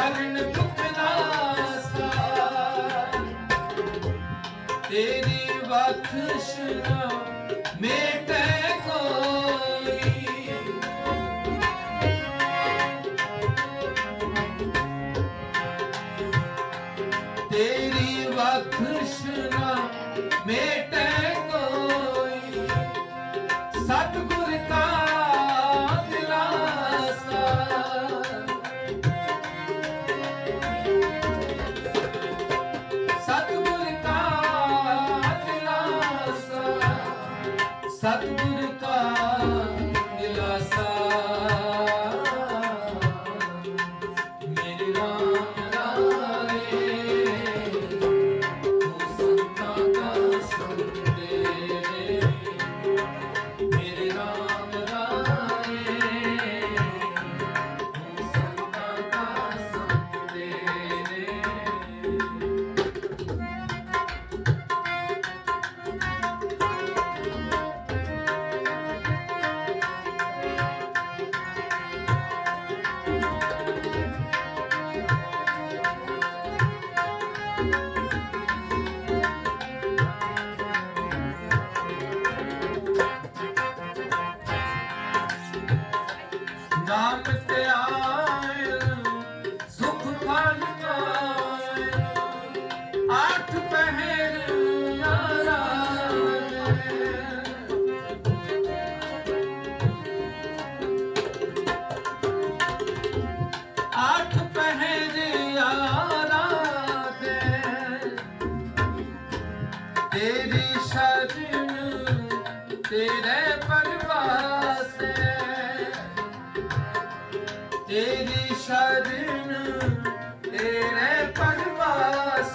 ਮਰਨ ਦੁਖ ਨਾਸਾ ਤੇਰੀ ਬਖਸ਼ ਨਾ ਸਤਿਗੁਰ ਨਾਮ ਤੇ ਆਏ ਸੁਖ ਫਲ ਪਾਏ ਆਠ ਪਹਿਰ ਆਰਾਮ ਤੇਰੀ ਸ਼ਰਨ ਤੇਰੇ ਪਰਵਾਸ ਸ਼ਰਨ ਤੇਰੇ ਪਰਵਾਸ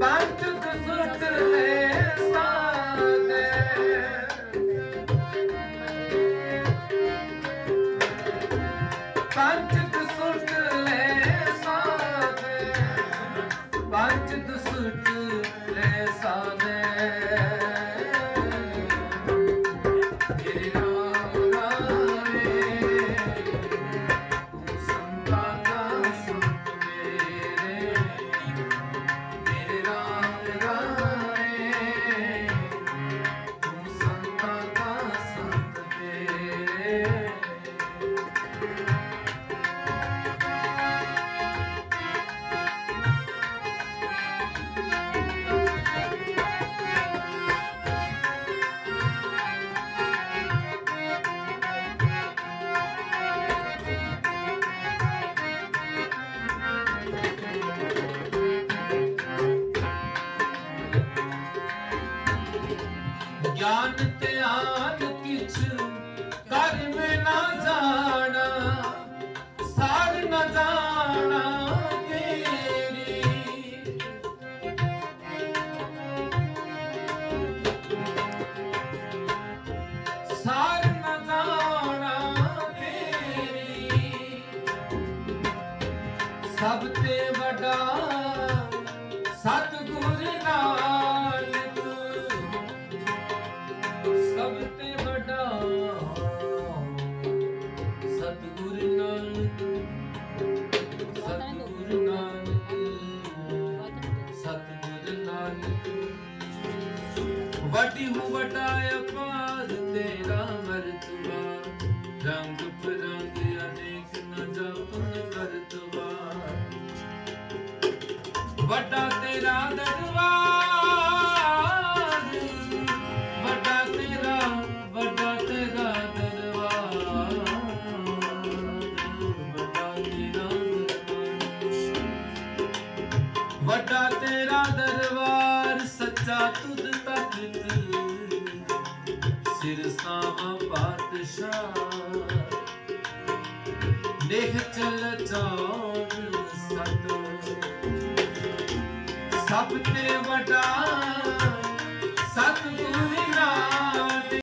ਪੰਜ ਕੁਸੁਤ ਲੈ ਸਾਦੇ ਪੰਜ ਕੁਸੁਤ ਲੈ ਸਾਦੇ ਪੰਜ ਕੁਸੁਤ ਲੈ ਸਾਦੇ ਸਾਰ ਨਾ ਜਾਣਾ ਤੇਰੀ। ਸਭ ਤੇ ਵੱਡਾ ਸਤਿਗੁਰ ਨਾਨਕ। ਸਭ ਤੇ ਵੱਡਾ ਸਤਿਗੁਰ ਨਾਨਕ। ਸਤਿਗੁਰ ਨਾਨਕ। ਸਤਿਗੁਰ ਨਾਨਕ। ਵਟੀ ਹੂੰ ਵਟਾਇਆ ਪਾਰ ਤੇਰਾ ਮਰਤਬਾ ਰੰਗ ਬਰੰਗ ਅਨੇਕ ਨ ਜਪਨ ਕਰਤਵਾ ਵੱਡਾ ਤੇਰਾ ਦਰਬਾਰ। ਵੱਡਾ ਤੇਰਾ ਵੱਡਾ ਤੇਰਾ ਦਰਬਾਰ। ਵੱਡਾ ਤੇਰਾ ਦਰਬਾਰ। ਵੱਡਾ ਤੇਰਾ ਦਰਬਾਰ। ਸਾਵਾ ਦੇਖ ਚੱਲ ਚੌੜ ਸਤ ਸਭ ਤੇ ਵੱਡਾ ਸਤਿਗੁਰ